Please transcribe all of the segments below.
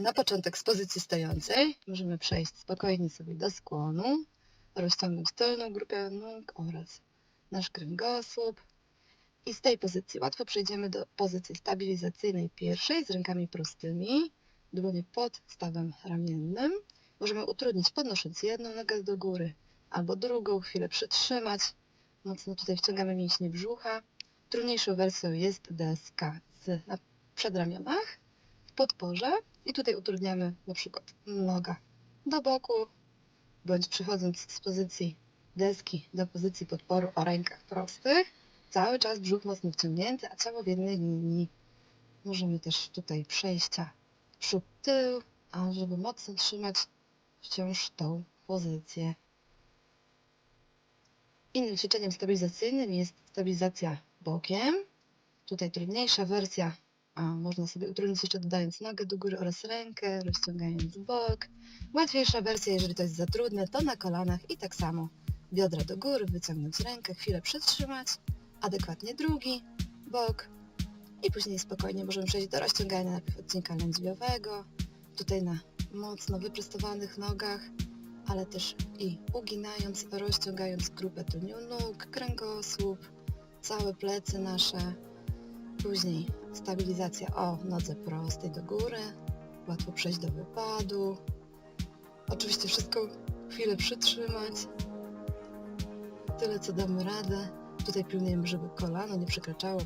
Na początek z pozycji stojącej możemy przejść spokojnie sobie do skłonu, rozciągnąć tylną grupę nóg oraz nasz kręgosłup. I z tej pozycji łatwo przejdziemy do pozycji stabilizacyjnej pierwszej z rękami prostymi, dłonie pod stawem ramiennym. Możemy utrudnić podnosząc jedną nogę do góry albo drugą, chwilę przytrzymać. Mocno tutaj wciągamy mięśnie brzucha. Trudniejszą wersją jest deska z, na przedramionach, podporze i tutaj utrudniamy na przykład noga do boku, bądź przechodząc z pozycji deski do pozycji podporu o rękach prostych. Cały czas brzuch mocno wciągnięty, a ciało w jednej linii. Możemy też tutaj przejścia przód, tył, a żeby mocno trzymać wciąż tą pozycję. Innym ćwiczeniem stabilizacyjnym jest stabilizacja bokiem. Tutaj trudniejsza wersja, można sobie utrudnić jeszcze dodając nogę do góry oraz rękę, rozciągając bok. Łatwiejsza wersja, jeżeli to jest za trudne, to na kolanach i tak samo biodra do góry, wyciągnąć rękę, chwilę przytrzymać, adekwatnie drugi bok i później spokojnie możemy przejść do rozciągania najpierw odcinka lędźwiowego, tutaj na mocno wyprostowanych nogach, ale też i uginając, rozciągając grupę tylnią nóg, kręgosłup, całe plecy nasze. Później stabilizacja o nodze prostej do góry, łatwo przejść do wypadu. Oczywiście wszystko chwilę przytrzymać. Tyle co damy radę. Tutaj pilnujemy, żeby kolano nie przekraczało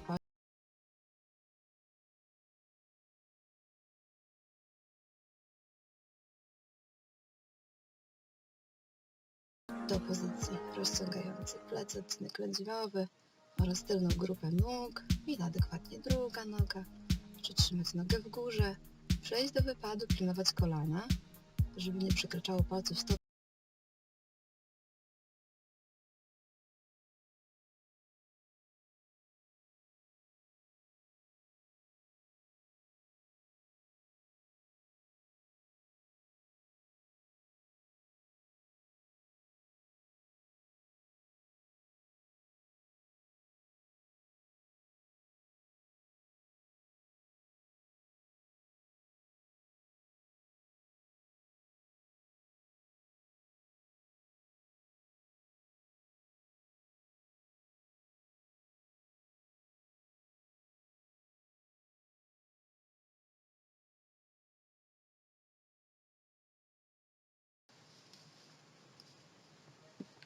do pozycji rozciągającej plecy, odcinek lędźwiowy oraz tylną grupę nóg i adekwatnie druga noga. Przytrzymać nogę w górze, przejść do wypadu, pilnować kolana, żeby nie przekraczało palców stop.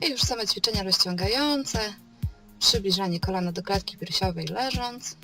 I już same ćwiczenia rozciągające. Przybliżanie kolana do klatki piersiowej leżąc.